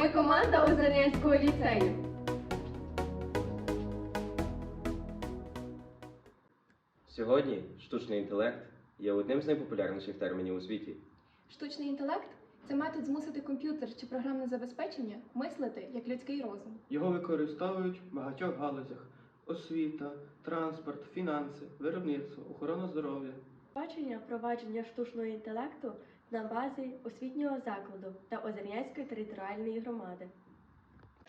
Ми команда Озернянського ліцею. Сьогодні штучний інтелект є одним з найпопулярніших термінів у світі. Штучний інтелект це метод змусити комп'ютер чи програмне забезпечення мислити як людський розум. Його використовують в багатьох галузях: освіта, транспорт, фінанси, виробництво, охорона здоров'я. Бачення впровадження штучного інтелекту на базі освітнього закладу та Озернянської територіальної громади.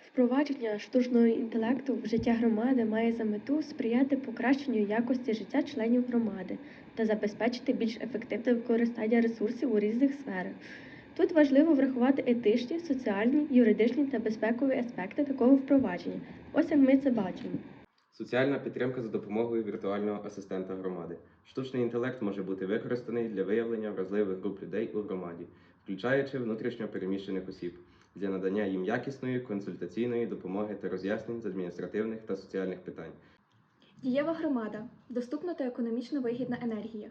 Впровадження штучного інтелекту в життя громади має за мету сприяти покращенню якості життя членів громади та забезпечити більш ефективне використання ресурсів у різних сферах. Тут важливо врахувати етичні, соціальні, юридичні та безпекові аспекти такого впровадження. Ось як ми це бачимо. Соціальна підтримка за допомогою віртуального асистента громади. Штучний інтелект може бути використаний для виявлення вразливих груп людей у громаді, включаючи внутрішньо переміщених осіб, для надання їм якісної консультаційної допомоги та роз'яснень з адміністративних та соціальних питань. Дієва громада доступна та економічно вигідна енергія.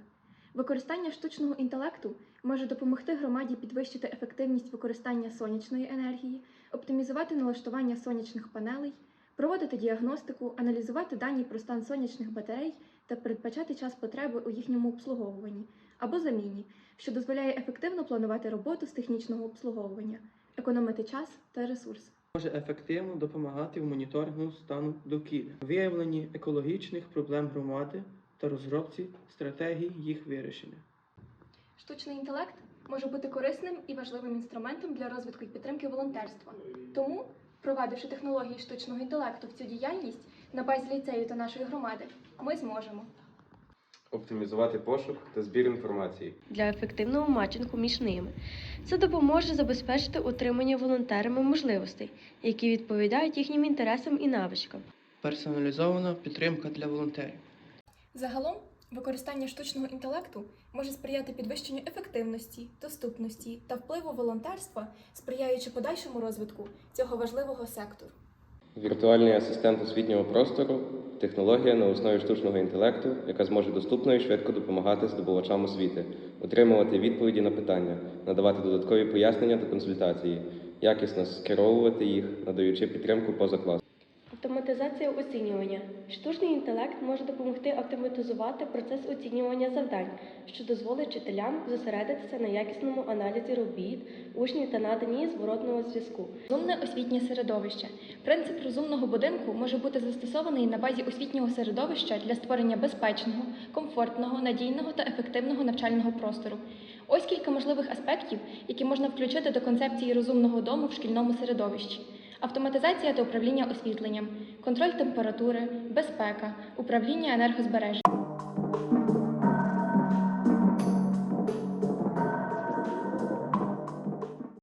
Використання штучного інтелекту може допомогти громаді підвищити ефективність використання сонячної енергії, оптимізувати налаштування сонячних панелей, проводити діагностику, аналізувати дані про стан сонячних батарей та передбачати час потреби у їхньому обслуговуванні або заміні, що дозволяє ефективно планувати роботу з технічного обслуговування, економити час та ресурси. Може ефективно допомагати в моніторингу стану довкілля, виявленні екологічних проблем громади та розробці стратегій їх вирішення. Штучний інтелект може бути корисним і важливим інструментом для розвитку і підтримки волонтерства. Тому, впровадивши технології штучного інтелекту в цю діяльність на базі ліцею та нашої громади, ми зможемо. Оптимізувати пошук та збір інформації. для ефективного матчингу між ними. Це допоможе забезпечити отримання волонтерами можливостей, які відповідають їхнім інтересам і навичкам. Персоналізована підтримка для волонтерів. Загалом, використання штучного інтелекту може сприяти підвищенню ефективності, доступності та впливу волонтерства, сприяючи подальшому розвитку цього важливого сектору. Віртуальний асистент освітнього простору технологія на основі штучного інтелекту, яка зможе доступно і швидко допомагати здобувачам освіти, отримувати відповіді на питання, надавати додаткові пояснення та консультації, якісно скеровувати їх, надаючи підтримку поза класом. Автоматизація оцінювання. Штучний інтелект може допомогти автоматизувати процес оцінювання завдань, що дозволить вчителям зосередитися на якісному аналізі робіт, учнів та наданні зворотного зв'язку. Розумне освітнє середовище. Принцип розумного будинку може бути застосований на базі освітнього середовища для створення безпечного, комфортного, надійного та ефективного навчального простору. Ось кілька можливих аспектів, які можна включити до концепції розумного дому в шкільному середовищі. Автоматизація та управління освітленням, контроль температури, безпека, управління енергозбереженням.